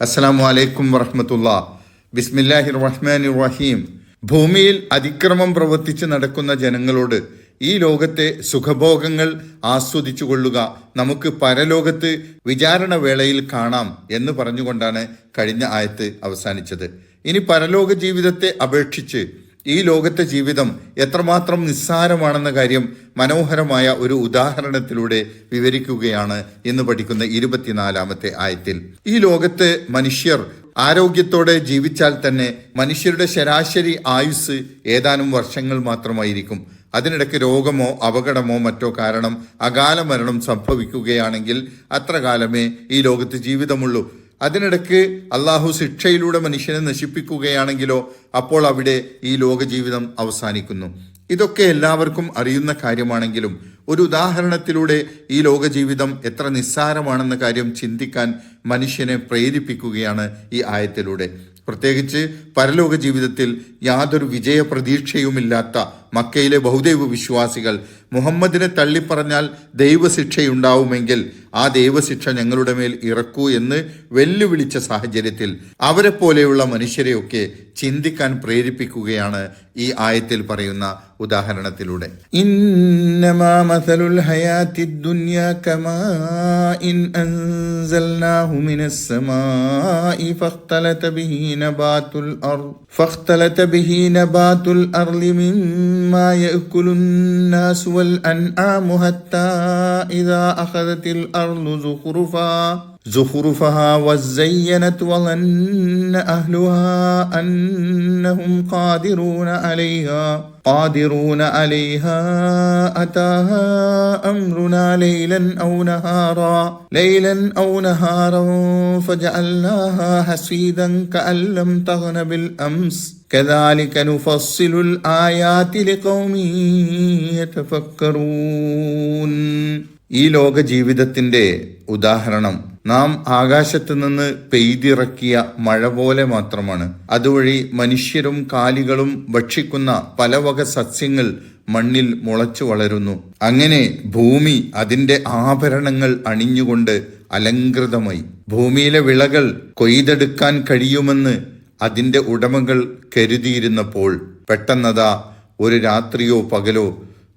അസ്സാം വലൈക്കും വറഹമത്തുള്ള. ബിസ്മില്ലാഹിർ റഹ്മാൻ റഹീം ഭൂമിയിൽ അതിക്രമം പ്രവർത്തിച്ച് നടക്കുന്ന ജനങ്ങളോട് ഈ ലോകത്തെ സുഖഭോഗങ്ങൾ ആസ്വദിച്ചു കൊള്ളുക നമുക്ക് പരലോകത്ത് വിചാരണ വേളയിൽ കാണാം എന്ന് പറഞ്ഞുകൊണ്ടാണ് കഴിഞ്ഞ ആയത്ത് അവസാനിച്ചത്. ഇനി പരലോക ജീവിതത്തെ അപേക്ഷിച്ച് ഈ ലോകത്തെ ജീവിതം എത്രമാത്രം നിസ്സാരമാണെന്ന കാര്യം മനോഹരമായ ഒരു ഉദാഹരണത്തിലൂടെ വിവരിക്കുകയാണ് ഇന്ന് പഠിക്കുന്ന ഇരുപത്തിനാലാമത്തെ ആയത്തിൽ. ഈ ലോകത്ത് മനുഷ്യർ ആരോഗ്യത്തോടെ ജീവിച്ചാൽ തന്നെ മനുഷ്യരുടെ ശരാശരി ആയുസ് ഏതാനും വർഷങ്ങൾ മാത്രമായിരിക്കും. അതിനിടയ്ക്ക് രോഗമോ അപകടമോ മറ്റോ കാരണം അകാല മരണം സംഭവിക്കുകയാണെങ്കിൽ അത്ര കാലമേ ഈ ലോകത്ത് ജീവിതമുള്ളൂ. അതിനിടയ്ക്ക് അള്ളാഹു ശിക്ഷയിലൂടെ മനുഷ്യനെ നശിപ്പിക്കുകയാണെങ്കിലോ അപ്പോൾ അവിടെ ഈ ലോക ജീവിതം അവസാനിക്കുന്നു. ഇതൊക്കെ എല്ലാവർക്കും അറിയുന്ന കാര്യമാണെങ്കിലും ഒരു ഉദാഹരണത്തിലൂടെ ഈ ലോക ജീവിതം എത്ര നിസ്സാരമാണെന്ന കാര്യം ചിന്തിക്കാൻ മനുഷ്യനെ പ്രേരിപ്പിക്കുകയാണ് ഈ ആയത്തിലൂടെ. പ്രത്യേകിച്ച് പരലോക ജീവിതത്തിൽ യാതൊരു വിജയ പ്രതീക്ഷയുമില്ലാത്ത മക്കയിലെ ബഹുദൈവ വിശ്വാസികൾ മുഹമ്മദിനെ തള്ളിപ്പറഞ്ഞാൽ ദൈവശിക്ഷയുണ്ടാവുമെങ്കിൽ ആ ദൈവശിക്ഷ ഞങ്ങളുടെ മേൽ ഇറക്കൂ എന്ന് വെല്ലുവിളിച്ച സാഹചര്യത്തിൽ അവരെ പോലെയുള്ള മനുഷ്യരെയൊക്കെ ചിന്തിക്കാൻ പ്രേരിപ്പിക്കുകയാണ് ഈ ആയത്തിൽ പറയുന്ന ഉദാഹരണത്തിലൂടെ. ഫഖ്തലത ബിഹി നബാതുൽ അർദ് ഫഖ്തലത مما يأكل الناس والأنعام حتى إذا أخذت الأرض زخرفا. زخرفها وزينت وظن أهلها أنهم قادرون عليها قادرون عليها. أتاها أمرنا ليلا أو نهارا ليلا أو نهارا فجعلناها حسيدا كأن لم تغن بالأمس. كذلك نفصل الآيات لقوم يتفكرون. ഈ ലോക ജീവിതത്തിന്റെ ഉദാഹരണം. നാം ആകാശത്ത് നിന്ന് പെയ്തിറക്കിയ മഴ പോലെ മാത്രമാണ്. അതുവഴി മനുഷ്യരും കാലികളും ഭക്ഷിക്കുന്ന പല വക സസ്യങ്ങൾ മണ്ണിൽ മുളച്ചു വളരുന്നു. അങ്ങനെ ഭൂമി അതിന്റെ ആഭരണങ്ങൾ അണിഞ്ഞുകൊണ്ട് അലങ്കൃതമായി ഭൂമിയിലെ വിളകൾ കൊയ്തെടുക്കാൻ കഴിയുമെന്ന് അതിന്റെ ഉടമകൾ കരുതിയിരുന്നപ്പോൾ പെട്ടെന്നതാ ഒരു രാത്രിയോ പകലോ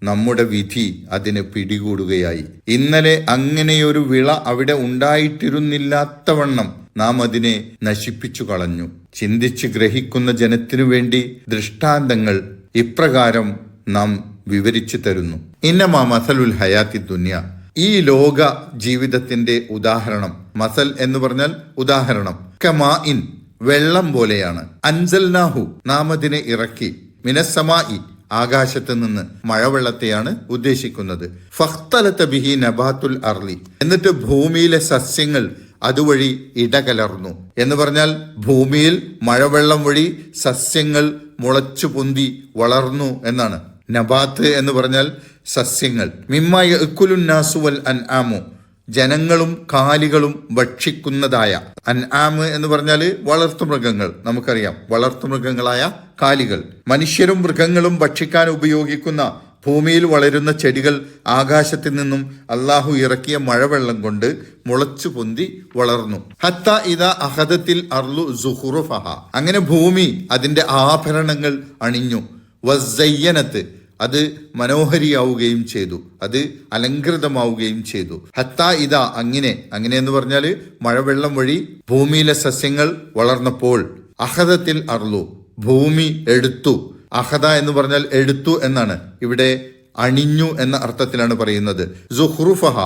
നമ്മുടെ വിധി അതിന് പിടികൂടുകയായി. ഇന്നലെ അങ്ങനെയൊരു വിള അവിടെ ഉണ്ടായിട്ടിരുന്നില്ലാത്തവണ്ണം നാം അതിനെ നശിപ്പിച്ചു കളഞ്ഞു. ചിന്തിച്ച് ഗ്രഹിക്കുന്ന ജനത്തിനു വേണ്ടി ദൃഷ്ടാന്തങ്ങൾ ഇപ്രകാരം നാം വിവരിച്ചു തരുന്നു. ഇന്നമാ മസലുൽ ഹയാത്തി ദുന്യ. ഈ ലോക ജീവിതത്തിന്റെ ഉദാഹരണം. മസൽ എന്ന് പറഞ്ഞാൽ ഉദാഹരണം. കമാ ഇൻ വെള്ളം പോലെയാണ്. അൻസൽനാഹു. നാം അതിനെ ഇറക്കി. മിനസമായി ആകാശത്ത് നിന്ന് മഴവെള്ളത്തെയാണ് ഉദ്ദേശിക്കുന്നത്. ഫഖ്തലത്ത ബിഹി നബാത്തുൽ അർലി എന്നിട്ട് ഭൂമിയിലെ സസ്യങ്ങൾ അതുവഴി ഇടകലർന്നു. എന്ന് പറഞ്ഞാൽ ഭൂമിയിൽ മഴവെള്ളം വഴി സസ്യങ്ങൾ മുളച്ചു പൊന്തി വളർന്നു എന്നാണ്. നബാത്ത് എന്ന് പറഞ്ഞാൽ സസ്യങ്ങൾ. മിമ്മായ ഇക്കുലുന്നാസുവൽ അൻ ആമു ജനങ്ങളും കാലികളും ഭക്ഷിക്കുന്നതായ അൻആമ് എന്ന് പറഞ്ഞാൽ വളർത്തുമൃഗങ്ങൾ നമുക്കറിയാം. വളർത്തുമൃഗങ്ങളായ കാലികൾ. മനുഷ്യരും മൃഗങ്ങളും ഭക്ഷിക്കാൻ ഉപയോഗിക്കുന്ന ഭൂമിയിൽ വളരുന്ന ചെടികൾ ആകാശത്തിൽ നിന്നും അള്ളാഹു ഇറക്കിയ മഴവെള്ളം കൊണ്ട് മുളച്ചു പൊന്തി വളർന്നു. ഹത്ത ഇത അഹദത്തിൽ അർലു സുഹുറുഫഹ. അങ്ങനെ ഭൂമി അതിന്റെ ആഭരണങ്ങൾ അണിഞ്ഞു. വസയ്യനത്ത് അത് മനോഹരിയാവുകയും ചെയ്തു. അത് അലങ്കൃതമാവുകയും ചെയ്തു. ഹത്ത ഇതാ അങ്ങനെ അങ്ങനെ എന്ന് പറഞ്ഞാൽ മഴവെള്ളം വഴി ഭൂമിയിലെ സസ്യങ്ങൾ വളർന്നപ്പോൾ അഹദത്തിൽ അർലു ഭൂമി എടുത്തു. അഹദ എന്ന് പറഞ്ഞാൽ എടുത്തു എന്നാണ്. ഇവിടെ അണിഞ്ഞു എന്ന അർത്ഥത്തിലാണ് പറയുന്നത്. സുഹ്റുഫഹ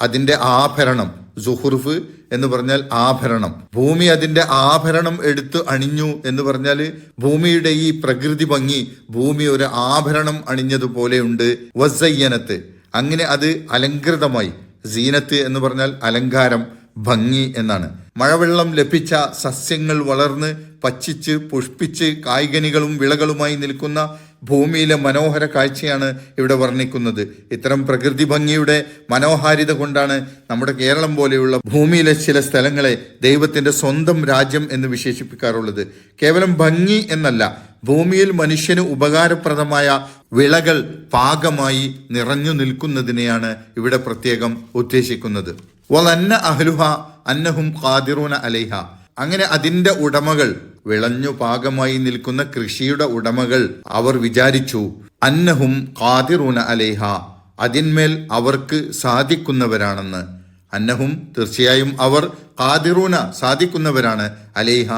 അതിന്റെ ആഭരണം. സുഹുർഫ് എന്ന് പറഞ്ഞാൽ ആഭരണം. ഭൂമി അതിന്റെ ആഭരണം എടുത്ത് അണിഞ്ഞു എന്ന് പറഞ്ഞാൽ ഭൂമിയുടെ ഈ പ്രകൃതി ഭംഗി ഭൂമി ഒരു ആഭരണം അണിഞ്ഞതുപോലെയുണ്ട് വസയ്യനത്ത്. അങ്ങനെ അത് അലങ്കൃതമായി സീനത്ത് എന്ന് പറഞ്ഞാൽ അലങ്കാരം ഭംഗി എന്നാണ്. മഴവെള്ളം ലഭിച്ച സസ്യങ്ങൾ വളർന്ന് പച്ചിച്ച് പുഷ്പിച്ച് കായ്കനികളും വിളകളുമായി നിൽക്കുന്ന ഭൂമിയിലെ മനോഹര കാഴ്ചയാണ് ഇവിടെ വർണിക്കുന്നത്. ഇത്തരം പ്രകൃതി ഭംഗിയുടെ മനോഹാരിത കൊണ്ടാണ് നമ്മുടെ കേരളം പോലെയുള്ള ഭൂമിയിലെ ചില സ്ഥലങ്ങളെ ദൈവത്തിന്റെ സ്വന്തം രാജ്യം എന്ന് വിശേഷിപ്പിക്കാറുള്ളത്. കേവലം ഭംഗി എന്നല്ല ഭൂമിയിൽ മനുഷ്യന് ഉപകാരപ്രദമായ വിളകൾ പാകമായി നിറഞ്ഞു നിൽക്കുന്നതിനെയാണ് ഇവിടെ പ്രത്യേകം ഉദ്ദേശിക്കുന്നത്. വലന്ന അഹ്ലുഹ അന്നഹും ഖാദിറൂന അലൈഹ. അങ്ങനെ അതിന്റെ ഉടമകൾ വിളഞ്ഞു പാകമായി നിൽക്കുന്ന കൃഷിയുടെ ഉടമകൾ അവർ വിചാരിച്ചു അന്നഹും ഖാദിറൂന അലേഹ അതിന്മേൽ അവർക്ക് സാധിക്കുന്നവരാണെന്ന്. അന്നഹും തീർച്ചയായും അവർ ഖാദിറൂന സാധിക്കുന്നവരാണ് അലേഹ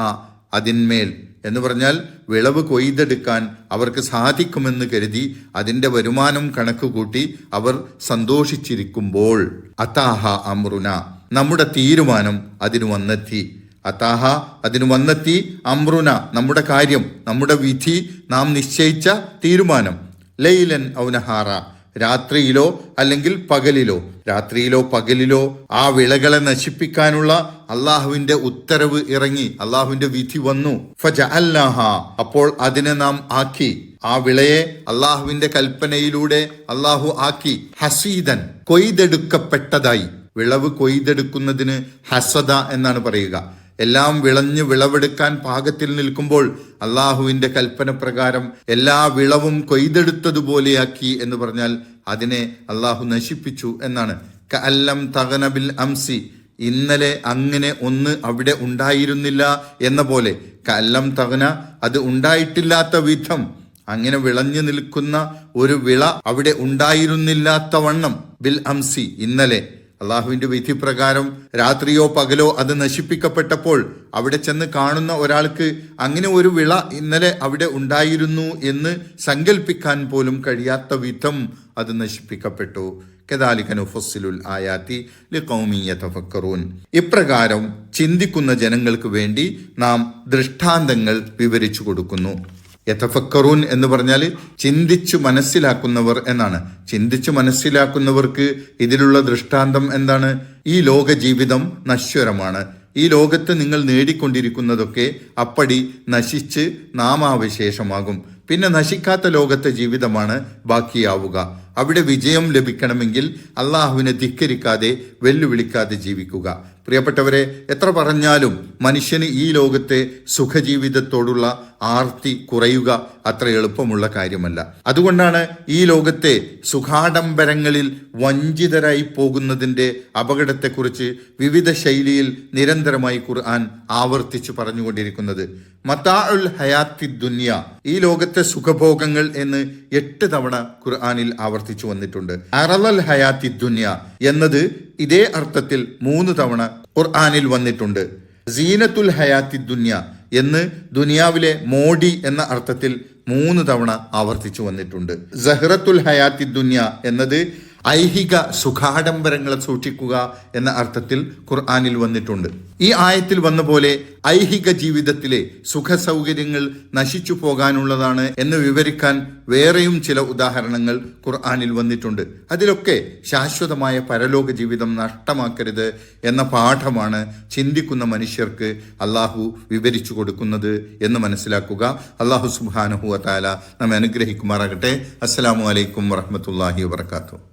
അതിന്മേൽ. എന്ന് പറഞ്ഞാൽ വിളവ് കൊയ്തെടുക്കാൻ അവർക്ക് സാധിക്കുമെന്ന് കരുതി അതിന്റെ വരുമാനം കണക്ക് കൂട്ടി അവർ സന്തോഷിച്ചിരിക്കുമ്പോൾ അതാഹ അമ്രുന നമ്മുടെ തീരുമാനം അതിനു വന്നെത്തി. അത്താഹ അതിന് വന്നെത്തി അമ്രുന നമ്മുടെ കാര്യം നമ്മുടെ വിധി നാം നിശ്ചയിച്ച തീരുമാനം. ലൈലൻ ഔനഹാറ രാത്രിയിലോ അല്ലെങ്കിൽ പകലിലോ. രാത്രിയിലോ പകലിലോ ആ വിളകളെ നശിപ്പിക്കാനുള്ള അള്ളാഹുവിന്റെ ഉത്തരവ് ഇറങ്ങി അള്ളാഹുവിന്റെ വിധി വന്നു. ഫജ അല്ലാഹ അപ്പോൾ അതിനെ നാം ആക്കി. ആ വിളയെ അള്ളാഹുവിന്റെ കൽപ്പനയിലൂടെ അള്ളാഹു ആക്കി. ഹസീദൻ കൊയ്തെടുക്കപ്പെട്ടതായി. വിളവ് കൊയ്തെടുക്കുന്നതിന് ഹസദ എന്നാണ് പറയുക. എല്ലാം വിളഞ്ഞ് വിളവെടുക്കാൻ പാകത്തിൽ നിൽക്കുമ്പോൾ അള്ളാഹുവിന്റെ കൽപ്പന പ്രകാരം എല്ലാ വിളവും കൊയ്തെടുത്തതുപോലെയാക്കി എന്ന് പറഞ്ഞാൽ അതിനെ അള്ളാഹു നശിപ്പിച്ചു എന്നാണ്. കഅല്ലം തകനബിൽ അംസി ഇന്നലെ അങ്ങനെ ഒന്ന് അവിടെ ഉണ്ടായിരുന്നില്ല എന്ന പോലെ. കല്ലം തകന അത് ഉണ്ടായിട്ടില്ലാത്ത വിധം. അങ്ങനെ വിളഞ്ഞു നിൽക്കുന്ന ഒരു വിള അവിടെ ഉണ്ടായിരുന്നില്ലാത്ത വണ്ണം. ബിൽ അംസി ഇന്നലെ. അള്ളാഹുവിന്റെ വിധിപ്രകാരം രാത്രിയോ പകലോ അത് നശിപ്പിക്കപ്പെട്ടപ്പോൾ അവിടെ ചെന്ന് കാണുന്ന ഒരാൾക്ക് അങ്ങനെ ഒരു വിള ഇന്നലെ അവിടെ ഉണ്ടായിരുന്നു എന്ന് സങ്കല്പിക്കാൻ പോലും കഴിയാത്ത വിധം അത് നശിപ്പിക്കപ്പെട്ടു. ആയാത്തി ലിഖൗമിയതഫക്കറൂൻ ഇപ്രകാരം ചിന്തിക്കുന്ന ജനങ്ങൾക്ക് വേണ്ടി നാം ദൃഷ്ടാന്തങ്ങൾ വിവരിച്ചു കൊടുക്കുന്നു. യഥഫക്കറൂൻ എന്ന് പറഞ്ഞാൽ ചിന്തിച്ചു മനസ്സിലാക്കുന്നവർ എന്നാണ്. ചിന്തിച്ചു മനസ്സിലാക്കുന്നവർക്ക് ഇതിലുള്ള ദൃഷ്ടാന്തം എന്താണ്? ഈ ലോക ജീവിതം നശ്വരമാണ്. ഈ ലോകത്ത് നിങ്ങൾ നേടിക്കൊണ്ടിരിക്കുന്നതൊക്കെ അപ്പടി നശിച്ച് നാമാവശേഷമാകും. പിന്നെ നശിക്കാത്ത ലോകത്തെ ജീവിതമാണ് ബാക്കിയാവുക. അവിടെ വിജയം ലഭിക്കണമെങ്കിൽ അള്ളാഹുവിനെ ധിക്കരിക്കാതെ വെല്ലുവിളിക്കാതെ ജീവിക്കുക. പ്രിയപ്പെട്ടവരെ എത്ര പറഞ്ഞാലും മനുഷ്യന് ഈ ലോകത്തെ സുഖജീവിതത്തോടുള്ള ആർത്തി കുറയുക അത്ര എളുപ്പമുള്ള കാര്യമല്ല. അതുകൊണ്ടാണ് ഈ ലോകത്തെ സുഖാഡംബരങ്ങളിൽ വഞ്ചിതരായി പോകുന്നതിന്റെ അപകടത്തെക്കുറിച്ച് വിവിധ ശൈലിയിൽ നിരന്തരമായി ഖുർആൻ ആവർത്തിച്ച് പറഞ്ഞുകൊണ്ടിരിക്കുന്നത്. മത്താ ഉൽ ഹയാത്തി ദുന്യ ഈ ലോകത്തെ സുഖഭോഗങ്ങൾ എന്ന് എട്ട് തവണ ഖുർആാനിൽ ആവർത്തിച്ചു വന്നിട്ടുണ്ട്. അറലൽ ഹയാത്തി ദുന്യ എന്നത് ഇതേ അർത്ഥത്തിൽ മൂന്ന് തവണ ഖുർആാനിൽ വന്നിട്ടുണ്ട്. സീനത്തുൽ ഹയാത്തി ദുന്യ എന്ന് ദുനിയാവിലെ മോഡി എന്ന അർത്ഥത്തിൽ മൂന്ന് തവണ ആവർത്തിച്ചു വന്നിട്ടുണ്ട്. സഹ്റത്തുൽ ഹയാത്തി ദുന്യ എന്നത് ഐഹിക സുഖാഡംബരങ്ങളെ സൂക്ഷിക്കുക എന്ന അർത്ഥത്തിൽ ഖുർആാനിൽ വന്നിട്ടുണ്ട്. ഈ ആയത്തിൽ വന്ന പോലെ ഐഹിക ജീവിതത്തിലെ സുഖ സൗകര്യങ്ങൾ നശിച്ചു പോകാനുള്ളതാണ് എന്ന് വിവരിക്കാൻ വേറെയും ചില ഉദാഹരണങ്ങൾ ഖുർആാനിൽ വന്നിട്ടുണ്ട്. അതിലൊക്കെ ശാശ്വതമായ പരലോക ജീവിതം നഷ്ടമാക്കരുത് എന്ന പാഠമാണ് ചിന്തിക്കുന്ന മനുഷ്യർക്ക് അള്ളാഹു വിവരിച്ചു കൊടുക്കുന്നത് എന്ന് മനസ്സിലാക്കുക. അള്ളാഹു സുബാനുഹു താല നമ്മെ അനുഗ്രഹിക്കുമാറാകട്ടെ. അസ്സാം വലൈക്കും വറഹമത്തല്ലാഹി വാത്തു